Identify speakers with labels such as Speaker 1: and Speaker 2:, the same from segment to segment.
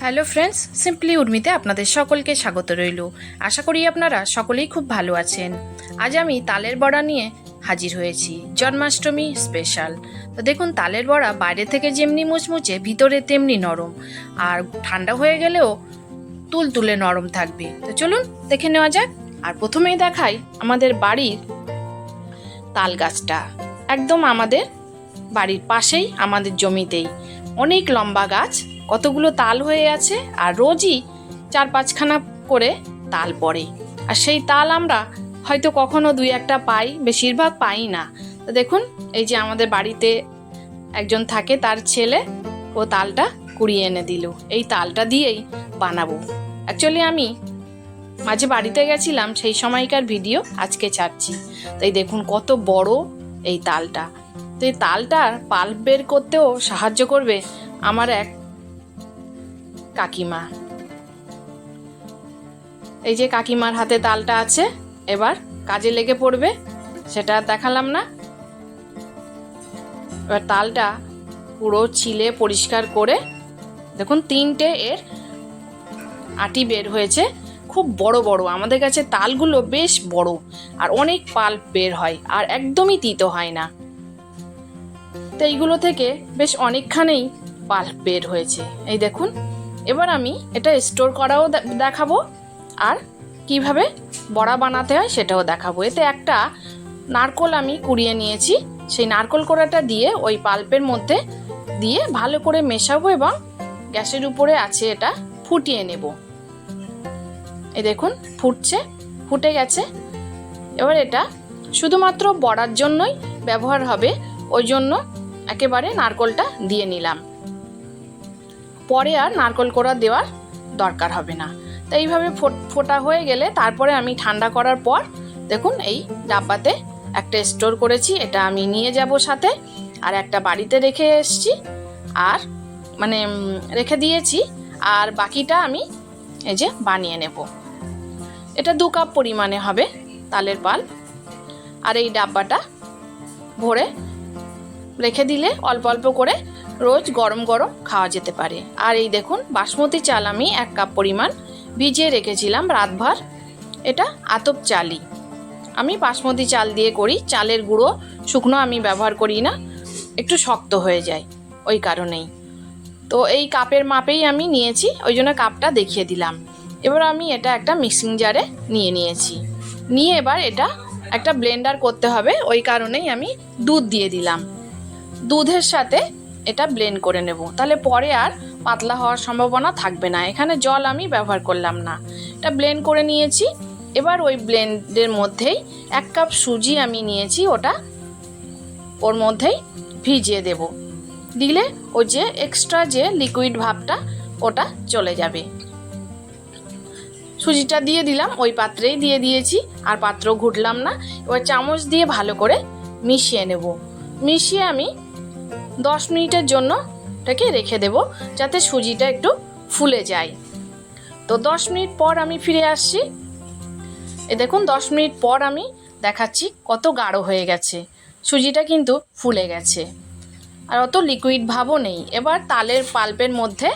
Speaker 1: Hello friends simply উর্মিতে আপনাদের সকলকে স্বাগত রইল। আশা করি আপনারা সকলেই খুব ভালো আছেন। আজ আমি তালের বড়া নিয়ে হাজির হয়েছি, জন্মাষ্টমী স্পেশাল। তো দেখুন, তালের বড়া বাইরে থেকে যেমনি মুচমুচে, ভিতরে তেমনি নরম। আর ঠান্ডা হয়ে গেলেও তুলতুলে নরম থাকবে। তো চলুন, দেখে নেওয়া যাক। আর প্রথমেই দেখাই আমাদের বাড়ির তাল গাছটা। একদম আমাদের বাড়ির পাশেই, আমাদের জমিতেই। অনেক লম্বা গাছ কতগুলো তাল হয়ে আছে আর রোজই চার পাঁচখানা করে তাল পড়ে। আর সেই তাল আমরা হয়তো কখনো দুই একটা পাই, বেশিরভাগ পাই না। তো দেখুন, এই যে আমাদের বাড়িতে একজন থাকে, তার ছেলে ও তালটা কুড়িয়ে এনে দিল। এই তালটা দিয়েই বানাবো। অ্যাকচুয়ালি আমি মাঝে বাড়িতে গেছিলাম, সেই সময়কার ভিডিও আজকে ছাড়ছি। তাই দেখুন, কত বড় এই তালটা। তো এই তালটার পাল্প বের করতেও সাহায্য করবে আমার এক কাকিমা। এই যে কাকিমার হাতে তালটা আছে, এবার কাজে লেগে পড়বে, সেটা দেখালাম না। এবার তালটা পুরো ছিলে পরিষ্কার করে, দেখুন তিনটে এর আটি বের হয়েছে, খুব বড় বড়। আমাদের কাছে তালগুলো বেশ বড়, আর অনেক পাল্প বের হয়, আর একদমই তিতো হয় না। তো এইগুলো থেকে বেশ অনেকখানেই পাল্প বের হয়েছে। এই দেখুন এবার আমি এটা স্টোর করাও দেখাবো আর কীভাবে বড়া বানাতে হয় সেটাও দেখাবো। এতে একটা নারকোল আমি কুড়িয়ে নিয়েছি। সেই নারকোল কোড়াটা দিয়ে ওই পাল্পের মধ্যে দিয়ে ভালো করে মেশাবো এবং গ্যাসের উপরে আছে এটা ফুটিয়ে নেব। এই দেখুন, ফুটছে, ফুটে গেছে। এবার এটা শুধুমাত্র বড়ার জন্যই ব্যবহার হবে, ওই জন্য একেবারে নারকোলটা দিয়ে নিলাম। পরে আর নারকোল কোড়া দেওয়ার দরকার হবে না। তো এইভাবে ফোট- হয়ে গেলে তারপরে আমি ঠান্ডা করার পর দেখুন এই ডাব্বাতে একটা স্টোর করেছি, এটা আমি নিয়ে যাব সাথে। আর একটা বাড়িতে রেখে এসেছি, আর মানে রেখে দিয়েছি, আর বাকিটা আমি এই যে বানিয়ে নেব। এটা দু কাপ পরিমাণে হবে তালের পাল। আর এই ডাব্বাটা ভরে রেখে দিলে অল্প অল্প করে রোজ গরম গরম খাওয়া যেতে পারে। আর এই দেখুন, বাসমতি চাল আমি এক কাপ পরিমাণ ভিজিয়ে রেখেছিলাম রাতভর। এটা আতপ চালই। আমি বাসমতি চাল দিয়ে করি, চালের গুঁড়ো, শুকনো আমি ব্যবহার করি না, একটু শক্ত হয়ে যায় ওই কারণেই। তো এই কাপের মাপেই আমি নিয়েছি, ওই জন্য কাপটা দেখিয়ে দিলাম। এবার আমি এটা একটা মিক্সিং জারে নিয়ে নিয়েছি। নিয়ে এবার এটা একটা ব্লেন্ডার করতে হবে, ওই কারণেই আমি দুধ দিয়ে দিলাম। দুধের সাথে এটা ব্লেন্ড করে নেব। তাহলে পরে আর পাতলা হওয়ার সম্ভাবনা থাকবে না। এখানে জল আমি ব্যবহার করলাম না। এটা ব্লেন্ড করে নিয়েছি। এবার ওই ব্লেন্ডের মধ্যেই এক কাপ সুজি আমি নিয়েছি, ওটা ওর মধ্যেই ভিজিয়ে দেব। দিলে ওই যে এক্সট্রা যে লিকুইড ভাবটা, ওটা চলে যাবে। সুজিটা দিয়ে দিলাম, ওই পাত্রেই দিয়ে দিয়েছি, আর পাত্র ঘুটলাম না। এবার চামচ দিয়ে ভালো করে মিশিয়ে নেব। মিশিয়ে আমি দশ মিনিটের জন্য এটাকে রেখে দেব যাতে সুজিটা একটু ফুলে যায়। তো দশ মিনিট পর আমি ফিরে আসছি। এ দেখুন, দশ মিনিট পর আমি দেখাচ্ছি কত গাঢ় হয়ে গেছে। সুজিটা কিন্তু ফুলে গেছে। আর অত লিকুইড ভাবও নেই। এবার তালের পাল্পের মধ্যে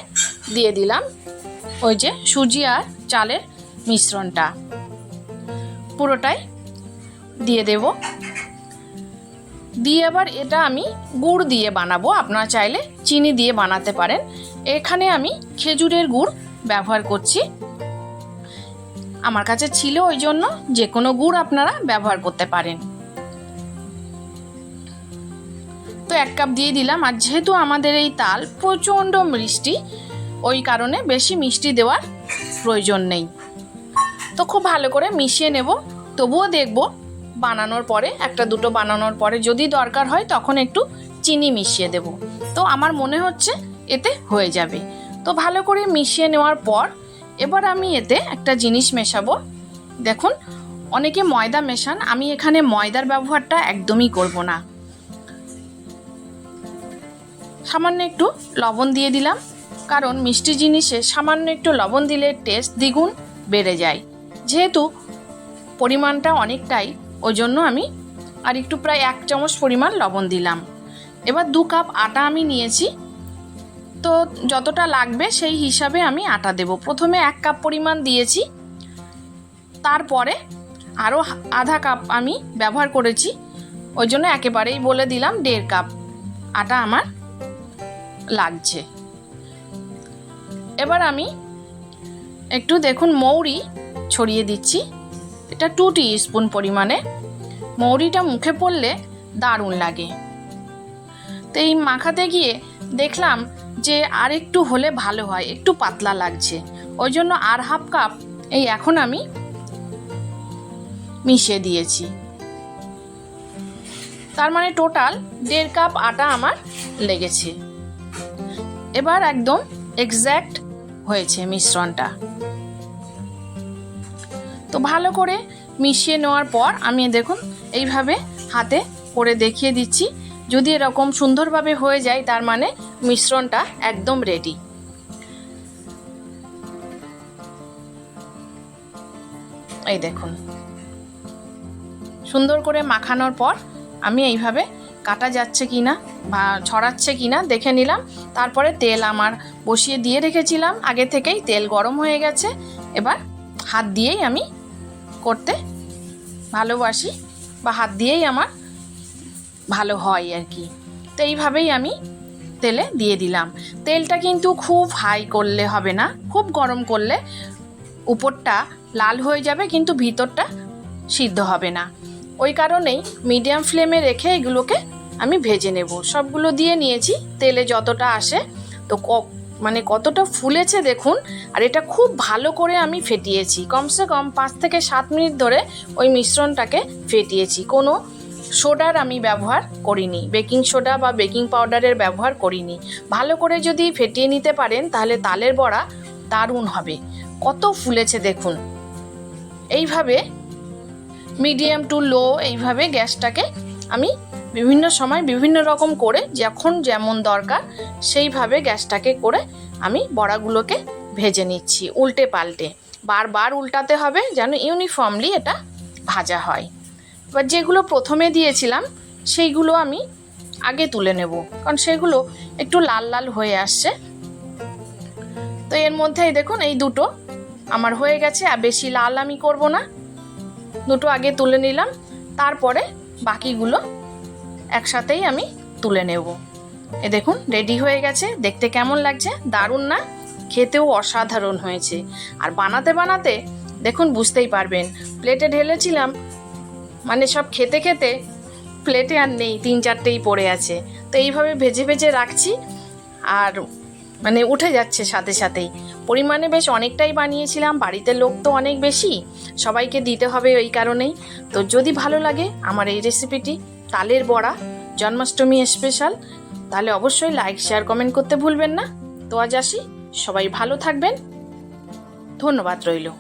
Speaker 1: দিয়ে দিলাম ওই যে সুজি আর চালের মিশ্রণটা। পুরোটাই দিয়ে দেব। দিয়ে আবার এটা আমি গুড় দিয়ে বানাবো। আপনারা চাইলে চিনি দিয়ে বানাতে পারেন। এখানে আমি খেজুরের গুড় ব্যবহার করছি। আমার কাছে ছিল ওই জন্য যে কোনো গুড় আপনারা ব্যবহার করতে পারেন। তো এক কাপ দিয়ে দিলাম। আর যেহেতু আমাদের এই তাল প্রচণ্ড মিষ্টি, ওই কারণে বেশি মিষ্টি দেওয়ার প্রয়োজন নেই। তো খুব ভালো করে মিশিয়ে নেব। তবুও দেখব বানানোর পরে, একটা দুটো বানানোর পরে যদি দরকার হয় তখন একটু চিনি মিশিয়ে দেব। তো আমার মনে হচ্ছে এতে হয়ে যাবে। তো ভালো করে মিশিয়ে নেওয়ার পর এবার আমি এতে একটা জিনিস মেশাবো। দেখুন, অনেকে ময়দা মেশান, আমি এখানে ময়দার ব্যবহারটা একদমই করব না। সামান্য একটু লবণ দিয়ে দিলাম, কারণ মিষ্টি জিনিসে সামান্য একটু লবণ দিলে টেস্ট দ্বিগুণ বেড়ে যায়। যেহেতু পরিমাণটা অনেকটাই ওই জন্য আমি আর একটু প্রায় এক চামচ পরিমাণ লবণ দিলাম। এবার দু কাপ আটা আমি নিয়েছি। তো যতটা লাগবে সেই হিসাবে আমি আটা দেব। প্রথমে এক কাপ পরিমাণ দিয়েছি। তারপরে আরও আধা কাপ আমি ব্যবহার করেছি। ওই জন্য একেবারেই বলে দিলাম দেড় কাপ আটা আমার লাগছে। এবার আমি একটু দেখুন মৌরি ছড়িয়ে দিচ্ছি। এটা টু স্পুন পরিমাণে। মৌরিটা মুখে পড়লে দারুণ লাগে। তো এই মাখাতে গিয়ে দেখলাম যে আর একটু হলে ভালো হয়, একটু পাতলা লাগছে। ওই জন্য আর হাফ কাপ এই এখন আমি মিশিয়ে দিয়েছি। তার মানে টোটাল দেড় কাপ আটা আমার লেগেছে। এবার একদম এক্স্যাক্ট হয়েছে মিশ্রণটা। তো ভালো করে মিশিয়ে নেওয়ার পর আমি দেখুন এইভাবে হাতে করে দেখিয়ে দিচ্ছি। যদি এরকম সুন্দরভাবে হয়ে যায়, তার মানে মিশ্রণটা একদম রেডি এই দেখুন। সুন্দর করে মাখানোর পর আমি এইভাবে কাটা যাচ্ছে কি না বা ছড়াচ্ছে কি না দেখে নিলাম। তারপরে তেল আমার বসিয়ে দিয়ে রেখেছিলাম। আগে থেকেই তেল গরম হয়ে গেছে। এবার হাত দিয়েই আমি করতে ভালোবাসি বা হাত দিয়েই আমার ভালো হয় আর কি। তো এইভাবেই আমি তেলে দিয়ে দিলাম। তেলটা কিন্তু খুব হাই করলে হবে না, খুব গরম করলে উপরটা লাল হয়ে যাবে কিন্তু ভিতরটা সিদ্ধ হবে না। ওই কারণেই মিডিয়াম ফ্লেমে রেখে এগুলোকে আমি ভেজে নেব। সবগুলো দিয়ে নিয়েছি, তেলে যতটা আসে তো মানে কতটা ফুলেছে দেখুন, আর এটা খুব ভালো করে আমি ফেটিয়েছি। কমসে কম পাঁচ থেকে সাত মিনিট ধরে ওই মিশ্রণটাকে ফেটিয়েছি। কোনো সোডার আমি ব্যবহার করিনি, বেকিং সোডা বা বেকিং পাউডারের ব্যবহার করিনি। ভালো করে যদি ফেটিয়ে নিতে পারেন, তাহলে তালের বড়া দারুণ হবে। কত ফুলেছে দেখুন। এইভাবে মিডিয়াম টু লো এইভাবে গ্যাসটাকে আমি বিভিন্ন সময় বিভিন্ন রকম করে যখন যেমন দরকার সেইভাবে গ্যাসটাকে করে আমি বড়াগুলোকে ভেজে নিচ্ছি উল্টে পাল্টে। বারবার উল্টাতে হবে যেন ইউনিফর্মলি এটা ভাজা হয়। এবার যেগুলো প্রথমে দিয়েছিলাম সেইগুলো আমি আগে তুলে নেব কারণ সেগুলো একটু লাল লাল হয়ে আসছে। তো এর মধ্যেই দেখুন এই দুটো আমার হয়ে গেছে আর বেশি লাল আমি করব না। দুটো আগে তুলে নিলাম, তারপরে বাকিগুলো একসাথেই আমি তুলে নেব। এ দেখুন রেডি হয়ে গেছে। দেখতে কেমন লাগছে? দারুণ না? খেতেও অসাধারণ হয়েছে। আর বানাতে বানাতে, দেখুন, বুঝতেই পারবেন প্লেটে ঢেলেছিলাম মানে সব খেতে খেতে প্লেটে আর নেই, তিন চারটেই পড়ে আছে। তো এইভাবে ভেজে ভেজে রাখছি, আর মানে উঠে যাচ্ছে সাথে সাথেই। পরিমাণে বেশ অনেকটাই বানিয়েছিলাম, বাড়িতে লোক তো অনেক বেশি, সবাইকে দিতে হবে ওই কারণেই। তো যদি ভালো লাগে, আমার এই রেসিপিটি তালের বড়া, জন্মাষ্টমী স্পেশাল তাহলে অবশ্যই লাইক শেয়ার কমেন্ট করতে ভুলবেন না। তো আজ আসি। সবাই ভালো থাকবেন। ধন্যবাদ রইল।